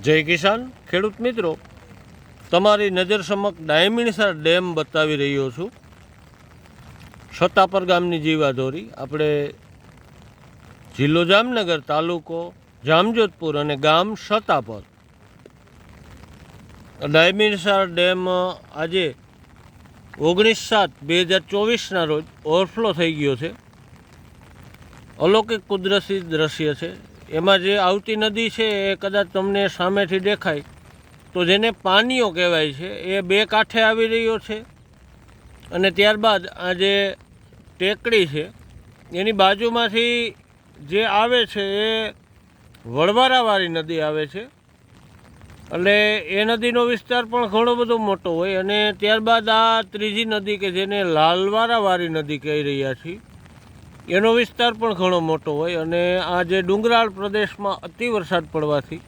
જય કિસાન, ખેડૂત મિત્રો. તમારી નજર સમક્ષ ડાયમિણસર ડેમ બતાવી રહ્યો છું. સત્તાપર ગામની જીવાધોરી. આપણે જિલ્લો જામનગર, તાલુકો જામજોધપુર અને ગામ સતાપર ડાયમિણસર ડેમ આજે ઓગણીસ સાત બે હજાર ચોવીસના રોજ ઓવરફ્લો થઈ ગયો છે. અલૌકિક કુદરતી દ્રશ્ય છે. એમાં જે આવતી નદી છે એ કદાચ તમને સામેથી દેખાય, તો જેને પાનીઓ કહેવાય છે, એ બે કાંઠે આવી રહ્યો છે. અને ત્યારબાદ આ જે ટેકડી છે, એની બાજુમાંથી જે આવે છે એ વળવારાવાળી નદી આવે છે. એટલે એ નદીનો વિસ્તાર પણ ઘણો બધો મોટો હોય અને ત્યારબાદ આ ત્રીજી નદી કે જેને લાલવારાવાળી નદી કહી રહ્યા છીએ એનો વિસ્તાર પણ ઘણો મોટો હોય અને આ જે ડુંગરાળ પ્રદેશમાં અતિ વરસાદ પડવાથી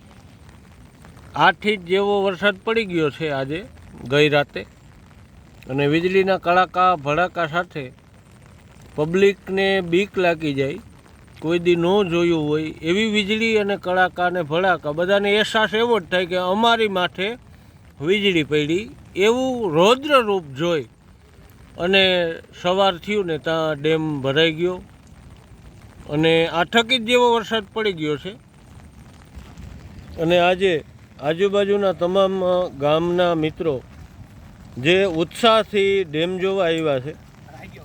આઠ ઇંચ જેવો વરસાદ પડી ગયો છે આજે, ગઈ રાતે. અને વીજળીના કડાકા, ભડાકા સાથે પબ્લિકને બીક લાગી જાય, કોઈ દી ન જોયું હોય, એવી વીજળી અને કડાકા અને ભડાકા બધાને અહેસાસ એવો જ થાય કે અમારી માથે વીજળી પડી. એવું રૌદ્ર રૂપ જોઈ અને સવાર થયું ને ત્યાં ડેમ ભરાઈ ગયો. અને આઠક ઇંચ જેવો વરસાદ પડી ગયો છે. અને આજે આજુબાજુના તમામ ગામના મિત્રો જે ઉત્સાહથી ડેમ જોવા આવ્યા છે.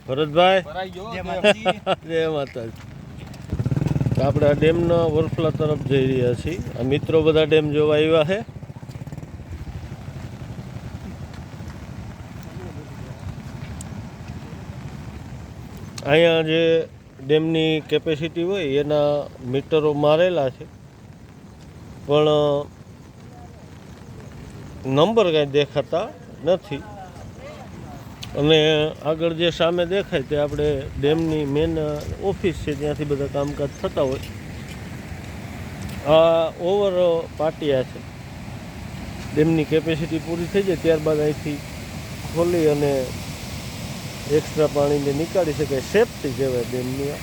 ભરતભાઈ. જય માતાજી. આપણે આ ડેમના વરફલા તરફ જઈ રહ્યા છીએ. આ મિત્રો બધા ડેમ જોવા આવ્યા છે. અહીંયા જે ડેમની કેપેસિટી હોય, એના મીટરો મારેલા છે. પણ, નંબર કાંઈ દેખાતા નથી. અને આગળ જે સામે દેખાય તે આપણે ડેમની મેન ઓફિસ છે, ત્યાંથી બધા કામકાજ થતા હોય. આ ઓવર પાટિયા છે. ડેમની કેપેસિટી પૂરી થઈ જાય, ત્યારબાદ અહીંથી ખોલી અને એક્સ્ટ્રા પાણીને નીકાળી શકે સેફટી કહેવાય ડેમની આ.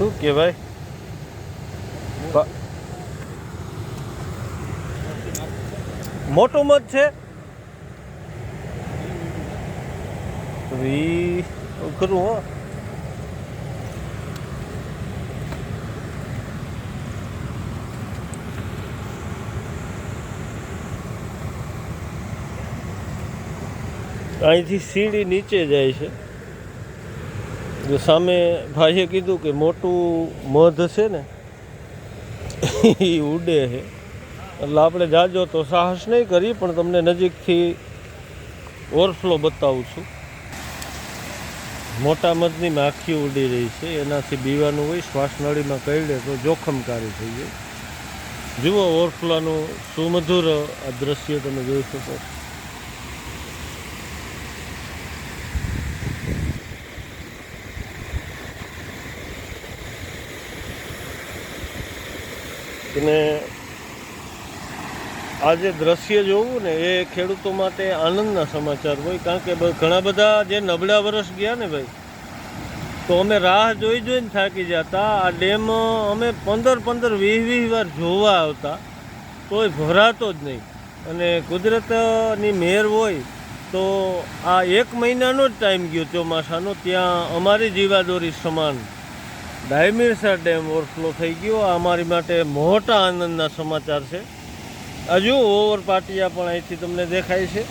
શું કહેવાય મોટું મત છે. ઈ ખરું હો. અહીંથી સીડી નીચે જાય છે. સામે ભાઈએ કીધું કે મોટું મધ છે ને એ ઉડે છે. એટલે આપણે જાજો તો સાહસ નહીં કરી, પણ તમને નજીકથી ઓવરફ્લો બતાવું છું. મોટા મધની માખી ઉડી રહી છે, એનાથી બીવાનું હોય, શ્વાસનળીમાં કરડે તો જોખમકારી થઈ જાય જુઓ ઓવરફ્લોનું સુમધુર આ દ્રશ્ય તમે જોઈ શકો છો. અને આ જે દ્રશ્ય જોવું ને, એ ખેડૂતો માટે આનંદના સમાચાર હોય. કારણ કે ઘણા બધા જે નબળા વર્ષ ગયા ને ભાઈ, તો અમે રાહ જોઈ જોઈને થાકી જતા. આ ડેમ અમે પંદર પંદર વીસ વીસ વાર જોવા આવતા, તોય ભરાતો જ નહીં. અને કુદરતની મહેર હોય, તો આ એક મહિનાનો જ ટાઈમ ગયો ચોમાસાનો, ત્યાં અમારી જીવાદોરી સમાન ડાયમિરસર ડેમ ઓવરફ્લો થઈ ગયો. આ અમારી માટે મોટા આનંદના સમાચાર છે. હજુ ઓવર પાટિયા પણ અહીંથી તમને દેખાય છે.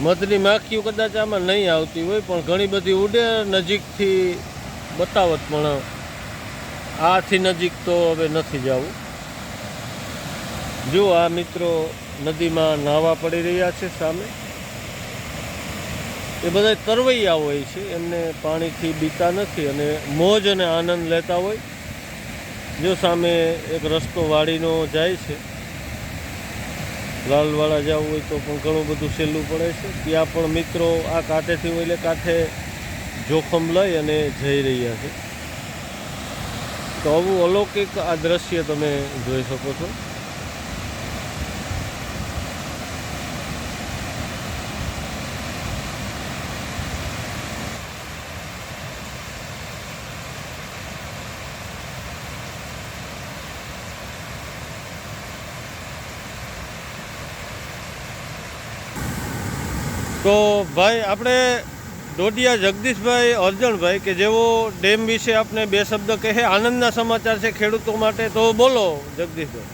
મધની માખીઓ કદાચ આમાં નહીં આવતી હોય, પણ ઘણી બધી ઉડે. નજીકથી બતાવત પણ આથી નજીક તો હવે નથી જવું. જો આ મિત્રો નદીમાં નાહવા પડી રહ્યા છે સામે. એ બધા તરવૈયા હોય છે, એમને પાણીથી બીતા નથી અને મોજ અને આનંદ લેતા હોય. જો સામે એક રસ્તો વાડીનો જાય છે, લાલવાડા જવું હોય તો પણ ઘણું બધું સહેલું પડે છે. ત્યાં પણ મિત્રો આ કાંઠેથી ઓલે કાંઠે જોખમ લઈ અને જઈ રહ્યા છે. તો આવું અલૌકિક આ દ્રશ્ય તમે જોઈ શકો છો. તો ભાઈ આપણે ડોડિયા જગદીશભાઈ અર્જણભાઈ કે જેઓ ડેમ વિશે આપને બે શબ્દ કહે આનંદના સમાચાર છે ખેડૂતો માટે તો બોલો જગદીશભાઈ.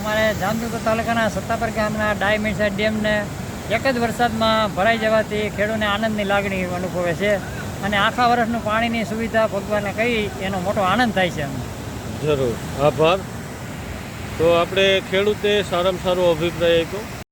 અમારે જામનગર તાલુકાના સત્તાપર ગામના ડાયમિન્સાઇડ ડેમને એક જ વરસાદમાં ભરાઈ જવાથી ખેડૂતને આનંદની લાગણી અનુભવે છે અને આખા વર્ષનું પાણીની સુવિધા ભગવાનને કહી એનો મોટો આનંદ થાય છે જરૂર. આભાર. તો આપણે ખેડૂતે સારામાં સારો અભિપ્રાય આપ્યો.